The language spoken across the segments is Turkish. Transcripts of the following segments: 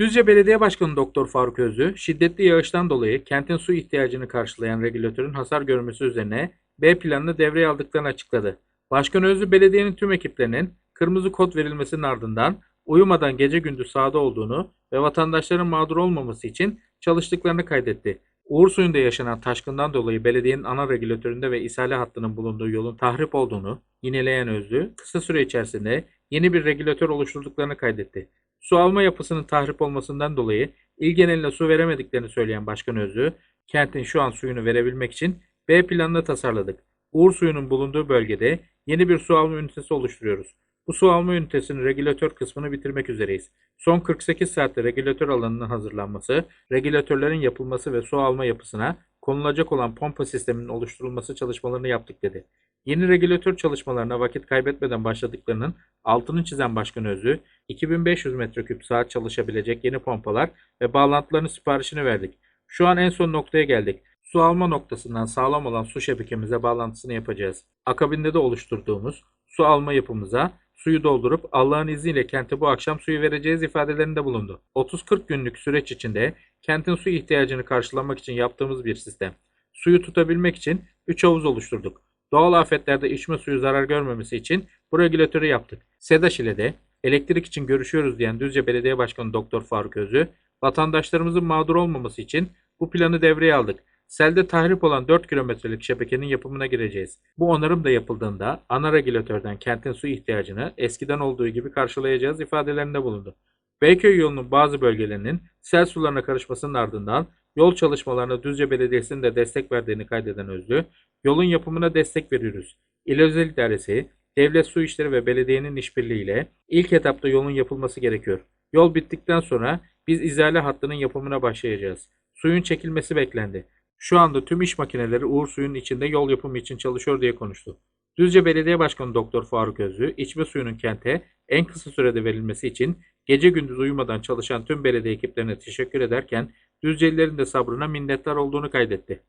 Düzce Belediye Başkanı Doktor Faruk Özlü, şiddetli yağıştan dolayı kentin su ihtiyacını karşılayan regülatörün hasar görmesi üzerine B planını devreye aldıklarını açıkladı. Başkan Özlü, belediyenin tüm ekiplerinin kırmızı kod verilmesinin ardından uyumadan gece gündüz sahada olduğunu ve vatandaşların mağdur olmaması için çalıştıklarını kaydetti. Uğur suyunda yaşanan taşkından dolayı belediyenin ana regülatöründe ve ishale hattının bulunduğu yolun tahrip olduğunu yineleyen Özlü, kısa süre içerisinde yeni bir regülatör oluşturduklarını kaydetti. Su alma yapısının tahrip olmasından dolayı il geneline su veremediklerini söyleyen Başkan Özlü, kentin şu an suyunu verebilmek için B planını tasarladık. Uğur suyunun bulunduğu bölgede yeni bir su alma ünitesi oluşturuyoruz. Bu su alma ünitesinin regülatör kısmını bitirmek üzereyiz. Son 48 saatte regülatör alanının hazırlanması, regülatörlerin yapılması ve su alma yapısına konulacak olan pompa sisteminin oluşturulması çalışmalarını yaptık dedi. Yeni regülatör çalışmalarına vakit kaybetmeden başladıklarının altını çizen Başkan Özlü, 2500 metreküp saat çalışabilecek yeni pompalar ve bağlantılarının siparişini verdik. Şu an en son noktaya geldik. Su alma noktasından sağlam olan su şebekemize bağlantısını yapacağız. Akabinde de oluşturduğumuz su alma yapımıza suyu doldurup Allah'ın izniyle kente bu akşam suyu vereceğiz ifadelerinde bulundu. 30-40 günlük süreç içinde kentin su ihtiyacını karşılamak için yaptığımız bir sistem. Suyu tutabilmek için 3 havuz oluşturduk. Doğal afetlerde içme suyu zarar görmemesi için bu regülatörü yaptık. SEDAŞ ile de elektrik için görüşüyoruz diyen Düzce Belediye Başkanı Doktor Faruk Özü, vatandaşlarımızın mağdur olmaması için bu planı devreye aldık. Selde tahrip olan 4 kilometrelik şebekenin yapımına gireceğiz. Bu onarım da yapıldığında ana regülatörden kentin su ihtiyacını eskiden olduğu gibi karşılayacağız ifadelerinde bulundu. Beyköy yolunun bazı bölgelerinin sel sularına karışmasının ardından yol çalışmalarına Düzce Belediyesi'nin de destek verdiğini kaydeden Özlü, yolun yapımına destek veriyoruz. İl Özel İdaresi, Devlet Su İşleri ve belediyenin işbirliğiyle ilk etapta yolun yapılması gerekiyor. Yol bittikten sonra biz izale hattının yapımına başlayacağız. Suyun çekilmesi beklendi. Şu anda tüm iş makineleri Uğur suyun içinde yol yapımı için çalışıyor diye konuştu. Düzce Belediye Başkanı Doktor Faruk Özlü, içme suyunun kente en kısa sürede verilmesi için gece gündüz uyumadan çalışan tüm belediye ekiplerine teşekkür ederken Düzcelilerin de sabrına minnettar olduğunu kaydetti.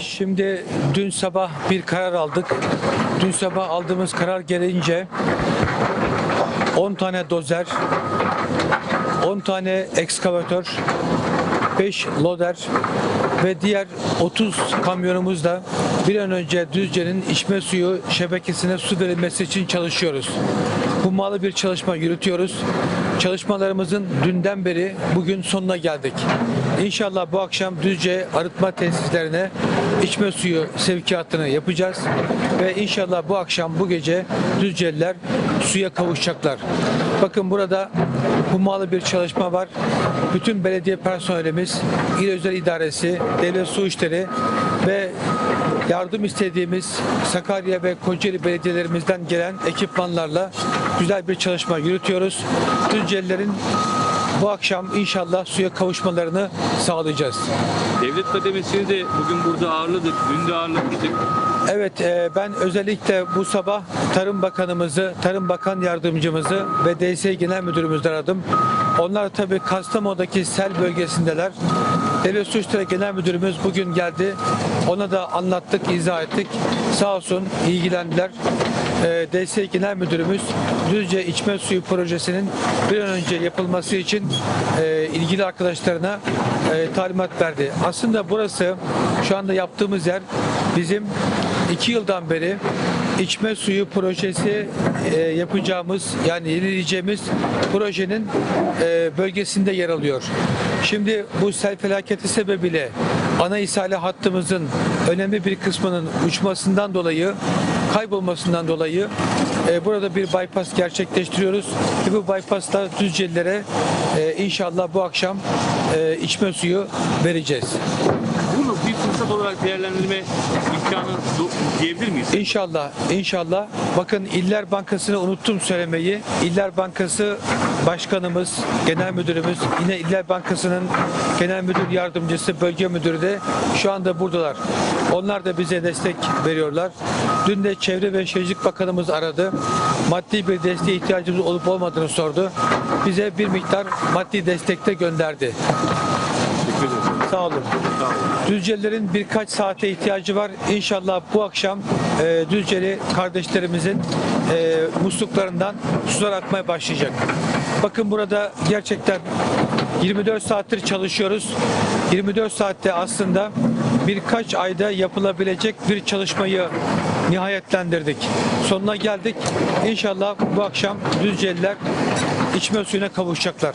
Şimdi dün sabah bir karar aldık. Dün sabah aldığımız karar gereğince 10 tane dozer, 10 tane ekskavatör, 5 loder ve diğer 30 kamyonumuzla bir an önce Düzce'nin içme suyu şebekesine su verilmesi için çalışıyoruz. Hummalı bir çalışma yürütüyoruz. Çalışmalarımızın dünden beri bugün sonuna geldik. İnşallah bu akşam Düzce arıtma tesislerine içme suyu sevkiyatını yapacağız ve inşallah bu akşam bu gece Düzceliler suya kavuşacaklar. Bakın burada hummalı bir çalışma var. Bütün belediye personelimiz, il özel idaresi, devlet su işleri ve yardım istediğimiz Sakarya ve Kocaeli belediyelerimizden gelen ekipmanlarla güzel bir çalışma yürütüyoruz. Düzcelilerin bu akşam inşallah suya kavuşmalarını sağlayacağız. Devlet kademesini de bugün burada ağırladık. Dün de ağırlamıştık. Evet, e, ben özellikle bu sabah Tarım Bakanımızı, Tarım Bakan Yardımcımızı ve DS Genel Müdürümüzü aradım. Onlar tabii Kastamonu'daki sel bölgesindeler. Devlet Su İşleri Genel Müdürümüz bugün geldi. Ona da anlattık, izah ettik. Sağ olsun ilgilendiler. E, DS Genel Müdürümüz Düzce İçme Suyu Projesi'nin bir an önce yapılması için e, ilgili arkadaşlarına e, talimat verdi. Aslında burası şu anda yaptığımız yer bizim iki yıldan beri içme suyu projesi e, yapacağımız yani yenileyeceğimiz projenin bölgesinde yer alıyor. Şimdi bu sel felaketi sebebiyle ana ishale hattımızın önemli bir kısmının uçmasından dolayı kaybolmasından dolayı e, burada bir bypass gerçekleştiriyoruz ve bu bypassla Düzcelilere e, inşallah bu akşam e, içme suyu vereceğiz. Bunu bir fırsat olarak değerlendirme imkanı diyebilir miyiz? İnşallah, inşallah. Bakın İller Bankası'nı unuttum söylemeyi. İller Bankası Başkanımız, Genel Müdürümüz, yine İller Bankası'nın Genel Müdür Yardımcısı, Bölge Müdürü de şu anda buradalar. Onlar da bize destek veriyorlar. Dün de Çevre ve Şehircilik Bakanımız aradı. Maddi bir desteğe ihtiyacımız olup olmadığını sordu. Bize bir miktar maddi destek de gönderdi. Teşekkür ederim. Sağ olun. Sağ olun. Düzcelilerin birkaç saate ihtiyacı var. İnşallah bu akşam e, Düzceli kardeşlerimizin e, musluklarından sular akmaya başlayacak. Bakın burada gerçekten 24 saattir çalışıyoruz. 24 saatte aslında birkaç ayda yapılabilecek bir çalışmayı nihayetlendirdik. Sonuna geldik. İnşallah bu akşam Düzceliler içme suyuna kavuşacaklar.